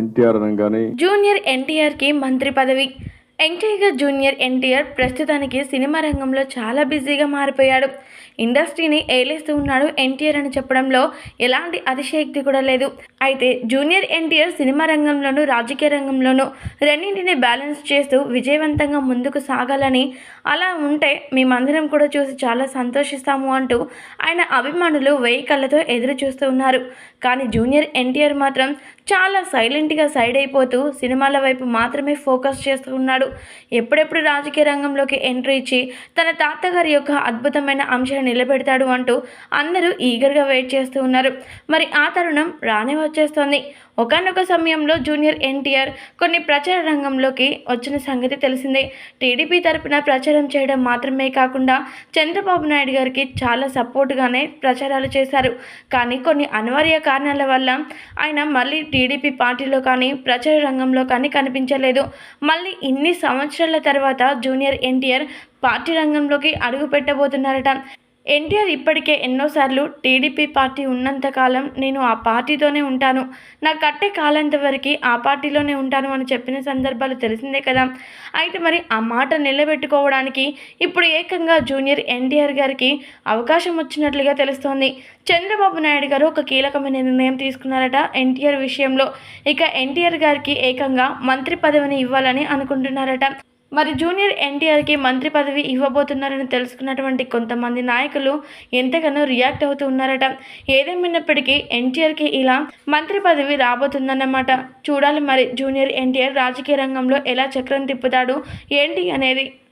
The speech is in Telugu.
ఎన్టీఆర్ అనగానే జూనియర్ ఎన్టీఆర్కి మంత్రి పదవి. ఎన్టీఆర్ జూనియర్ ఎన్టీఆర్ ప్రస్తుతానికి సినిమా రంగంలో చాలా బిజీగా మారిపోయాడు. ఇండస్ట్రీని ఏలేస్తూ ఉన్నాడు ఎన్టీఆర్ అని చెప్పడంలో ఎలాంటి అతిశయక్తి కూడా లేదు. అయితే జూనియర్ ఎన్టీఆర్ సినిమా రంగంలోనూ రాజకీయ రంగంలోనూ రెండింటిని బ్యాలెన్స్ చేస్తూ విజయవంతంగా ముందుకు సాగాలని అలా ఉంటే మేమందరం కూడా చూసి చాలా సంతోషిస్తాము అంటూ ఆయన అభిమానులు వెయ్యి కళ్ళతో ఎదురు చూస్తూ ఉన్నారు. కానీ జూనియర్ ఎన్టీఆర్ మాత్రం చాలా సైలెంట్గా సైడ్ అయిపోతూ సినిమాల వైపు మాత్రమే ఫోకస్ చేస్తూ ఉన్నాడు. ఎప్పుడెప్పుడు రాజకీయ రంగంలోకి ఎంట్రీ ఇచ్చి తన తాతగారి యొక్క అద్భుతమైన అంశాన్ని నిలబెడతాడు అంటూ అందరూ ఈగర్గా వెయిట్ చేస్తూ ఉన్నారు. మరి ఆ తరుణం రానే వచ్చేస్తోంది. ఒకనొక సమయంలో జూనియర్ ఎన్టీఆర్ కొన్ని ప్రచార రంగంలోకి వచ్చిన సంగతి తెలిసిందే. టీడీపీ తరపున ప్రచారం చేయడం మాత్రమే కాకుండా చంద్రబాబు నాయుడు గారికి చాలా సపోర్ట్గానే ప్రచారాలు చేశారు. కానీ కొన్ని అనివార్య కారణాల వల్ల ఆయన మళ్ళీ టీడీపీ పార్టీలో కానీ ప్రచార రంగంలో కానీ కనిపించలేదు. మళ్ళీ ఇన్ని సంవత్సరాల తర్వాత జూనియర్ ఎన్టీఆర్ పార్టీ రంగంలోకి అడుగు పెట్టబోతున్నారట ఎన్టీఆర్ ఇప్పటికే ఎన్నోసార్లు టీడీపీ పార్టీ ఉన్నంతకాలం నేను ఆ పార్టీతోనే ఉంటాను. నా కట్టే కాలంత వరకు ఆ పార్టీలోనే ఉంటాను అని చెప్పిన సందర్భాలు తెలిసిందే కదా. అయితే మరి ఆ మాట నిలబెట్టుకోవడానికి ఇప్పుడు ఏకంగా జూనియర్ ఎన్టీఆర్ గారికి అవకాశం వచ్చినట్లుగా తెలుస్తోంది. చంద్రబాబు నాయుడు గారు ఒక కీలకమైన నిర్ణయం తీసుకున్నారట ఎన్టీఆర్ విషయంలో. ఇక ఎన్టీఆర్ గారికి ఏకంగా మంత్రి పదవిని ఇవ్వాలని అనుకుంటున్నారట. మరి జూనియర్ ఎన్టీఆర్కి మంత్రి పదవి ఇవ్వబోతున్నారని తెలుసుకున్నటువంటి కొంతమంది నాయకులు ఎంతగానో రియాక్ట్ అవుతూ ఉన్నారట. ఏదేమైనప్పటికీ ఎన్టీఆర్కి ఇలా మంత్రి పదవి రాబోతుందన్నమాట. చూడాలి మరి జూనియర్ ఎన్టీఆర్ రాజకీయ రంగంలో ఎలా చక్రం తిప్పుతాడు ఏంటి అనేది.